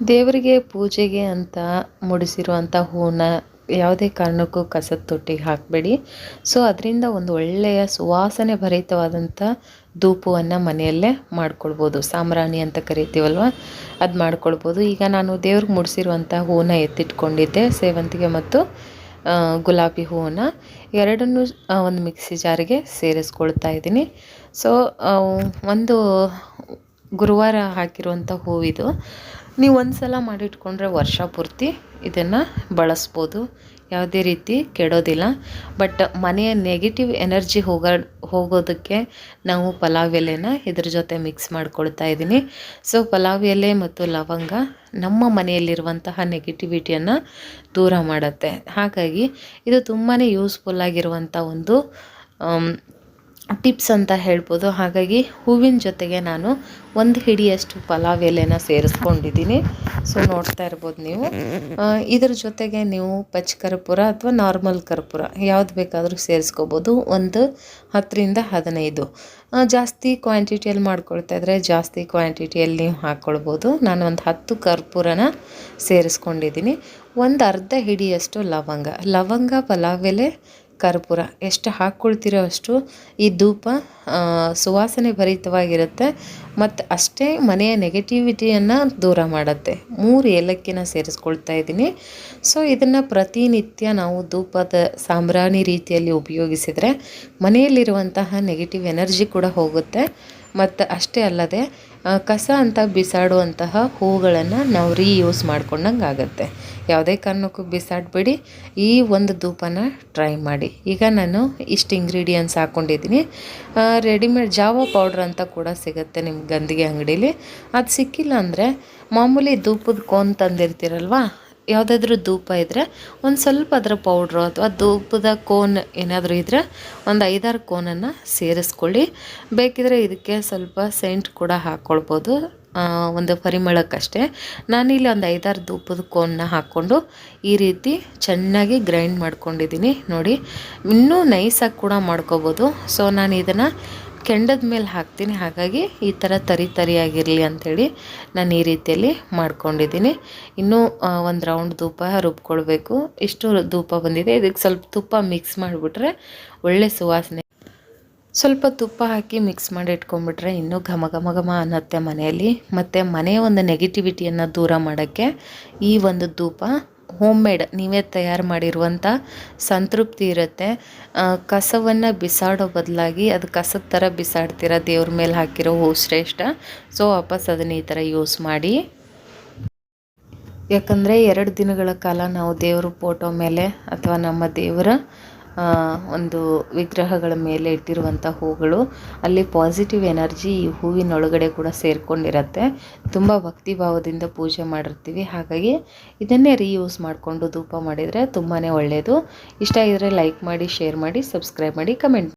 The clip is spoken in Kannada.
ದೇವರಿಗೆ ಪೂಜೆಗೆ ಅಂತ ಮುಡಿಸಿರುವಂಥ ಹೂವನ್ನ ಯಾವುದೇ ಕಾರಣಕ್ಕೂ ಕಸದ ತೊಟ್ಟಿಗೆ ಹಾಕಬೇಡಿ. ಸೊ ಅದರಿಂದ ಒಂದು ಒಳ್ಳೆಯ ಸುವಾಸನೆ ಭರಿತವಾದಂಥ ಧೂಪವನ್ನು ಮನೆಯಲ್ಲೇ ಮಾಡ್ಕೊಳ್ಬೋದು. ಸಾಮ್ರಾಣಿ ಅಂತ ಕರಿತೀವಲ್ವ? ಅದು ಮಾಡ್ಕೊಳ್ಬೋದು. ಈಗ ನಾನು ದೇವ್ರಿಗೆ ಮುಡಿಸಿರುವಂಥ ಹೂವನ್ನ ಎತ್ತಿಟ್ಕೊಂಡಿದ್ದೆ, ಸೇವಂತಿಗೆ ಮತ್ತು ಗುಲಾಬಿ ಹೂವನ್ನ. ಎರಡನ್ನೂ ಒಂದು ಮಿಕ್ಸಿ ಜಾರಿಗೆ ಸೇರಿಸ್ಕೊಳ್ತಾ ಇದ್ದೀನಿ. ಸೊ ಒಂದು ಗುರುವಾರ ಹಾಕಿರುವಂಥ ಹೂವಿದು. ನೀವು ಒಂದು ಸಲ ಮಾಡಿಟ್ಕೊಂಡ್ರೆ ವರ್ಷ ಪೂರ್ತಿ ಇದನ್ನು ಬಳಸ್ಬೋದು. ಯಾವುದೇ ರೀತಿ ಕೆಡೋದಿಲ್ಲ. ಬಟ್ ಮನೆಯ ನೆಗೆಟಿವ್ ಎನರ್ಜಿ ಹೋಗೋ, ಹೋಗೋದಕ್ಕೆ ನಾವು ಪಲಾವ್ ಎಲೆನ ಇದ್ರ ಜೊತೆ ಮಿಕ್ಸ್ ಮಾಡ್ಕೊಳ್ತಾ ಇದ್ದೀನಿ. ಸೊ ಪಲಾವ್ ಎಲೆ ಮತ್ತು ಲವಂಗ ನಮ್ಮ ಮನೆಯಲ್ಲಿರುವಂತಹ ನೆಗೆಟಿವಿಟಿಯನ್ನು ದೂರ ಮಾಡುತ್ತೆ. ಹಾಗಾಗಿ ಇದು ತುಂಬಾ ಯೂಸ್ಫುಲ್ ಆಗಿರುವಂಥ ಒಂದು ಟಿಪ್ಸ್ ಅಂತ ಹೇಳ್ಬೋದು. ಹಾಗಾಗಿ ಹೂವಿನ ಜೊತೆಗೆ ನಾನು ಒಂದು ಹಿಡಿಯಷ್ಟು ಪಲಾವ್ ಎಲೆನ ಸೇರಿಸ್ಕೊಂಡಿದ್ದೀನಿ. ಸೊ ನೋಡ್ತಾ ಇರ್ಬೋದು ನೀವು. ಇದ್ರ ಜೊತೆಗೆ ನೀವು ಪಚ್ ಕರ್ಪೂರ ಅಥವಾ ನಾರ್ಮಲ್ ಕರ್ಪೂರ ಯಾವ್ದು ಬೇಕಾದರೂ ಸೇರಿಸ್ಕೋಬೋದು. ಒಂದು ಹತ್ತರಿಂದ ಹದಿನೈದು. ಜಾಸ್ತಿ ಕ್ವಾಂಟಿಟಿಯಲ್ಲಿ ಮಾಡ್ಕೊಳ್ತಾ ಇದ್ರೆ ಜಾಸ್ತಿ ಕ್ವಾಂಟಿಟಿಯಲ್ಲಿ ನೀವು ಹಾಕ್ಕೊಳ್ಬೋದು ನಾನು ಒಂದು ಹತ್ತು ಕರ್ಪೂರನ ಸೇರಿಸ್ಕೊಂಡಿದ್ದೀನಿ. ಒಂದು ಅರ್ಧ ಹಿಡಿಯಷ್ಟು ಲವಂಗ. ಲವಂಗ, ಪಲಾವ್ ಎಲೆ ಕರ್ಪೂರ. ಎಷ್ಟು ಹಾಕ್ಕೊಳ್ತಿರೋ ಅಷ್ಟು ಈ ಧೂಪ ಸುವಾಸನೆ ಭರಿತವಾಗಿರುತ್ತೆ. ಮತ್ತು ಅಷ್ಟೇ ಮನೆಯ ನೆಗೆಟಿವಿಟಿಯನ್ನು ದೂರ ಮಾಡುತ್ತೆ. ಮೂರು ಏಲಕ್ಕಿನ ಸೇರಿಸ್ಕೊಳ್ತಾ ಇದ್ದೀನಿ. ಸೊ ಇದನ್ನು ಪ್ರತಿನಿತ್ಯ ನಾವು ಧೂಪದ ಸಾಂಬ್ರಾಣಿ ರೀತಿಯಲ್ಲಿ ಉಪಯೋಗಿಸಿದರೆ ಮನೆಯಲ್ಲಿರುವಂತಹ ನೆಗೆಟಿವ್ ಎನರ್ಜಿ ಕೂಡ ಹೋಗುತ್ತೆ. ಮತ್ತು ಅಷ್ಟೇ ಅಲ್ಲದೆ ಕಸ ಅಂತ ಬಿಸಾಡುವಂತಹ ಹೂಗಳನ್ನು ನಾವು ರೀಯೂಸ್ ಮಾಡ್ಕೊಂಡಂಗೆ ಆಗುತ್ತೆ. ಯಾವುದೇ ಕಾರಣಕ್ಕೂ ಬಿಸಾಡಬೇಡಿ. ಈ ಒಂದು ಧೂಪನ ಟ್ರೈ ಮಾಡಿ. ಈಗ ನಾನು ಇಷ್ಟು ಇಂಗ್ರೀಡಿಯೆಂಟ್ಸ್ ಹಾಕ್ಕೊಂಡಿದ್ದೀನಿ ರೆಡಿಮೇಡ್ ಜಾವ ಪೌಡ್ರ್ ಅಂತ ಕೂಡ ಸಿಗುತ್ತೆ ನಿಮ್ಮ ಗಂದಿಗೆ ಅಂಗಡೀಲಿ. ಅದು ಸಿಕ್ಕಿಲ್ಲ ಅಂದರೆ ಮಾಮೂಲಿ ಧೂಪದ ಕೋನ್ ತಂದಿರ್ತೀರಲ್ವ ಯಾವುದಾದ್ರೂ ಧೂಪ ಇದ್ದರೆ ಒಂದು ಸ್ವಲ್ಪ ಅದರ ಪೌಡ್ರು ಅಥವಾ ಧೂಪದ ಕೋನ್ ಏನಾದರೂ ಇದ್ದರೆ ಒಂದು ಐದಾರು ಕೋನನ್ನು ಸೇರಿಸ್ಕೊಳ್ಳಿ. ಬೇಕಿದ್ರೆ ಇದಕ್ಕೆ ಸ್ವಲ್ಪ ಸೆಂಟ್ ಕೂಡ ಹಾಕ್ಕೊಳ್ಬೋದು ಒಂದು ಪರಿಮಳಕ್ಕಷ್ಟೇ. ನಾನಿಲ್ಲಿ ಒಂದು ಐದಾರು ಧೂಪದ ಕೋನ್ನ ಹಾಕ್ಕೊಂಡು ಈ ರೀತಿ ಚೆನ್ನಾಗಿ ಗ್ರೈಂಡ್ ಮಾಡ್ಕೊಂಡಿದ್ದೀನಿ. ನೋಡಿ, ಇನ್ನೂ ನೈಸಾಗಿ ಕೂಡ ಮಾಡ್ಕೋಬೋದು. ಸೊ ನಾನು ಇದನ್ನು ಕೆಂಡದ ಮೇಲೆ ಹಾಕ್ತೀನಿ. ಹಾಗಾಗಿ ಈ ಥರ ತರಿ ತರಿಯಾಗಿರಲಿ ಅಂಥೇಳಿ ನಾನು ಈ ರೀತಿಯಲ್ಲಿ ಮಾಡ್ಕೊಂಡಿದ್ದೀನಿ. ಇನ್ನೂ ಒಂದು ರೌಂಡ್ ಧೂಪ ರುಬ್ಕೊಳ್ಬೇಕು. ಇಷ್ಟು ಧೂಪ ಬಂದಿದೆ. ಇದಕ್ಕೆ ಸ್ವಲ್ಪ ತುಪ್ಪ ಮಿಕ್ಸ್ ಮಾಡಿಬಿಟ್ರೆ ಒಳ್ಳೆ ಸುವಾಸನೆ. ಸ್ವಲ್ಪ ತುಪ್ಪ ಹಾಕಿ ಮಿಕ್ಸ್ ಮಾಡಿ ಇಟ್ಕೊಂಡ್ಬಿಟ್ರೆ ಇನ್ನೂ ಘಮ ಘಮ ಘಮ ಅನ್ನತ್ತೆ ಮನೆಯಲ್ಲಿ. ಮತ್ತು ಮನೆಯ ಒಂದು ನೆಗೆಟಿವಿಟಿಯನ್ನು ದೂರ ಮಾಡೋಕ್ಕೆ ಈ ಒಂದು ಧೂಪ ಹೋಮ್ ಮೇಡ್ ನೀವೇ ತಯಾರು ಮಾಡಿರುವಂಥ ಸಂತೃಪ್ತಿ ಇರುತ್ತೆ. ಕಸವನ್ನು ಬಿಸಾಡೋ ಬದಲಾಗಿ ಅದು ಕಸದ ಥರ ಬಿಸಾಡ್ತೀರ? ದೇವ್ರ ಮೇಲೆ ಹಾಕಿರೋ ಹೂ ಶ್ರೇಷ್ಠ. ಸೊ ವಾಪಸ್ ಅದನ್ನ ಈ ಥರ ಯೂಸ್ ಮಾಡಿ. ಯಾಕಂದರೆ ಎರಡು ದಿನಗಳ ಕಾಲ ನಾವು ದೇವ್ರ ಫೋಟೋ ಮೇಲೆ ಅಥವಾ ನಮ್ಮ ದೇವರ ಒಂದು ವಿಗ್ರಹಗಳ ಮೇಲೆ ಇಟ್ಟಿರುವಂಥ ಹೂಗಳು. ಅಲ್ಲಿ ಪಾಸಿಟಿವ್ ಎನರ್ಜಿ ಈ ಹೂವಿನೊಳಗಡೆ ಕೂಡ ಸೇರ್ಕೊಂಡಿರತ್ತೆ. ತುಂಬ ಭಕ್ತಿ ಭಾವದಿಂದ ಪೂಜೆ ಮಾಡಿರ್ತೀವಿ. ಹಾಗಾಗಿ ಇದನ್ನೇ ರೀಯೂಸ್ ಮಾಡಿಕೊಂಡು ಧೂಪ ಮಾಡಿದರೆ ತುಂಬಾ ಒಳ್ಳೆಯದು ಇಷ್ಟ ಇದ್ದರೆ ಲೈಕ್ ಮಾಡಿ ಶೇರ್ ಮಾಡಿ ಸಬ್ಸ್ಕ್ರೈಬ್ ಮಾಡಿ ಕಮೆಂಟ್